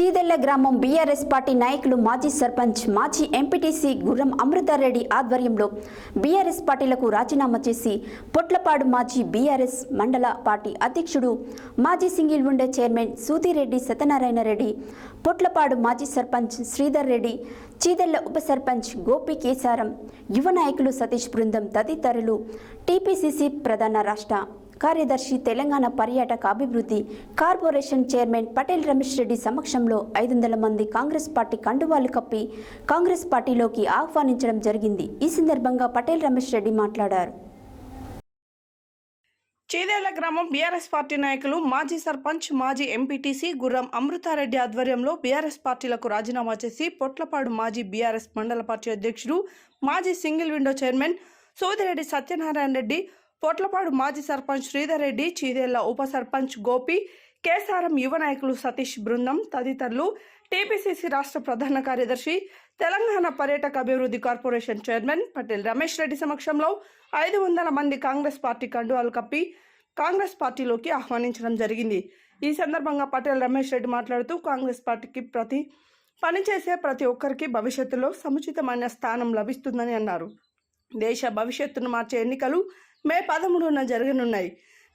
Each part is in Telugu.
చీదెల్ల గ్రామం బీఆర్ఎస్ పార్టీ నాయకులు మాజీ సర్పంచ్ మాజీ ఎంపీటీసీ గుర్రం అమృతారెడ్డి ఆధ్వర్యంలో బీఆర్ఎస్ పార్టీలకు రాజీనామా చేసి పొట్లపాడు మాజీ బీఆర్ఎస్ మండల పార్టీ అధ్యక్షుడు మాజీ సింగిల్ ఉండే చైర్మన్ సూతిరెడ్డి సత్యనారాయణ రెడ్డి పొట్లపాడు మాజీ సర్పంచ్ శ్రీధర్ రెడ్డి చీదెల్ల ఉప సర్పంచ్ గోపి కేసారం యువ నాయకులు సతీష్ బృందం తదితరులు టీపీసీసీ ప్రధాన రాష్ట్ర కార్యదర్శి తెలంగాణ పర్యాటక అభివృద్ధి కార్పొరేషన్ చైర్మన్ పటేల్ రమేష్ రెడ్డి సమక్షంలో ఐదు వందల మంది కాంగ్రెస్ పార్టీ కండువాలు కప్పి కాంగ్రెస్ పార్టీలోకి ఆహ్వానించడం జరిగింది. ఈ సందర్భంగా పటేల్ రమేష్ రెడ్డి మాట్లాడారు. చేదేళ్ళ గ్రామం బీఆర్ఎస్ పార్టీ నాయకులు మాజీ సర్పంచ్ మాజీ ఎంపీటీసీ గుర్రం అమృతారెడ్డి ఆధ్వర్యంలో బీఆర్ఎస్ పార్టీలకు రాజీనామా చేసి పొట్లపాడు మాజీ బీఆర్ఎస్ మండల పార్టీ అధ్యక్షుడు మాజీ single window chairman Sodireddy Satyanarayana Reddy Potlapadu మాజీ సర్పంచ్ శ్రీధర్ రెడ్డి చీదేళ్ళ ఉప సర్పంచ్ గోపి కేసారం యువ నాయకులు సతీష్ బృందం తదితరులు టీపీసీసీ రాష్ట్ర ప్రధాన కార్యదర్శి తెలంగాణ పర్యాటక అభివృద్ధి కార్పొరేషన్ చైర్మన్ పటేల్ రమేష్ రెడ్డి సమక్షంలో ఐదు వందల మంది కాంగ్రెస్ పార్టీ కండువాలు కప్పి కాంగ్రెస్ పార్టీలోకి ఆహ్వానించడం జరిగింది. ఈ సందర్భంగా పటేల్ రమేష్ రెడ్డి మాట్లాడుతూ కాంగ్రెస్ పార్టీకి ప్రతి పనిచేసే ప్రతి ఒక్కరికి భవిష్యత్తులో సముచితమైన స్థానం లభిస్తుందని అన్నారు. దేశ భవిష్యత్తును మార్చే ఎన్నికలు మే పదమూడున జరగనున్నాయి.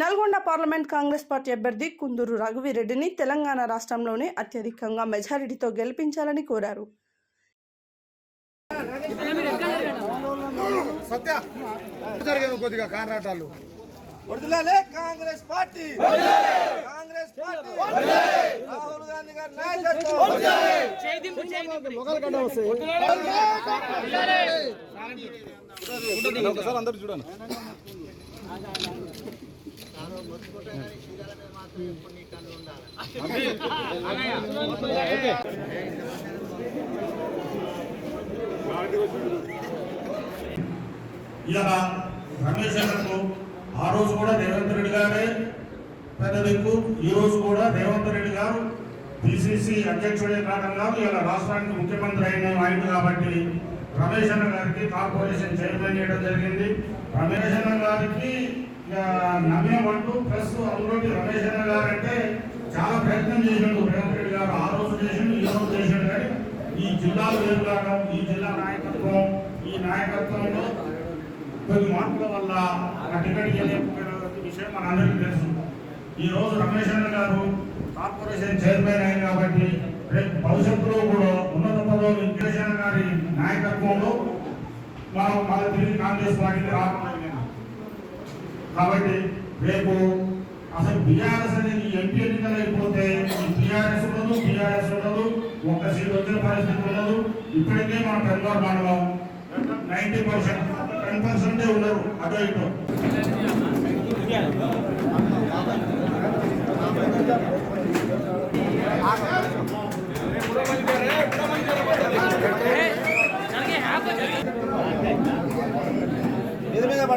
నల్గొండ పార్లమెంట్ కాంగ్రెస్ పార్టీ అభ్యర్థి కుందూరు రఘువీరెడ్డిని తెలంగాణ రాష్ట్రంలోనే అత్యధికంగా మెజారిటీతో గెలిపించాలని కోరారు. సత్య జరిగాను కొద్దిగా కాంట్రాక్టాలు వదిలే కాంగ్రెస్ పార్టీ. కాంగ్రెస్ పార్టీ. రాహుల్ గాంధీ గారి నాయకత్వం. ఒకసారి అందరు చూడండి ఇలా రమేష్ ఆ రోజు కూడా రేవంత్ రెడ్డి గారే పెద్ద దిక్కు. ఈ రోజు కూడా రేవంత్ రెడ్డి గారు పిసిసి అధ్యక్షుడే కాకుండా ఇలా రాష్ట్రానికి ముఖ్యమంత్రి అయిన ఆయన కాబట్టి రమేష్ అన్న గారికి కార్పొరేషన్ చైర్మన్ చేయడం జరిగింది. రమేష్ అన్న గారికి నమ్మేమంటూ ప్లస్ అందులోకి రమేష్ అన్న గారు అంటే చాలా ప్రయత్నం చేసిండు. రేవంత్ రెడ్డి గారు ఆ రోజు చేసిండు ఈ రోజు చేసిండు. కానీ ఈ జిల్లాలు వేరు ఈ జిల్లా నాయకత్వం ఈ నాయకత్వంలో కొన్ని మార్పుల వల్ల ఆ టికెట్ ఇవ్వలేకపోయిన విషయం మనందరికీ తెలుసు. ఈ రోజు రమేష్ అన్న గారు కార్పొరేషన్ చైర్మన్ అయింది కాబట్టి రేపు భవిష్యత్తులో కూడా ఉన్నత పదవులు వెంకటేశ్వర గారి నాయకత్వంలో మనం మళ్ళీ తిరిగి కాంగ్రెస్ పార్టీకి రావడం కాబట్టి రేపు అసలు బీఆర్ఎస్ అనేది ఎంపీ ఎన్నికలు అయిపోతే బీఆర్ఎస్ ఉండదు బీఆర్ఎస్ ఉండదు ఒక్క సీట్ వచ్చిన పరిస్థితి ఉండదు. ఇప్పటికే మన పెద్దవారు మండలం నైన్టీ పర్సెంట్ టెన్ పర్సెంటే ఉన్నారు అటు ఇటు.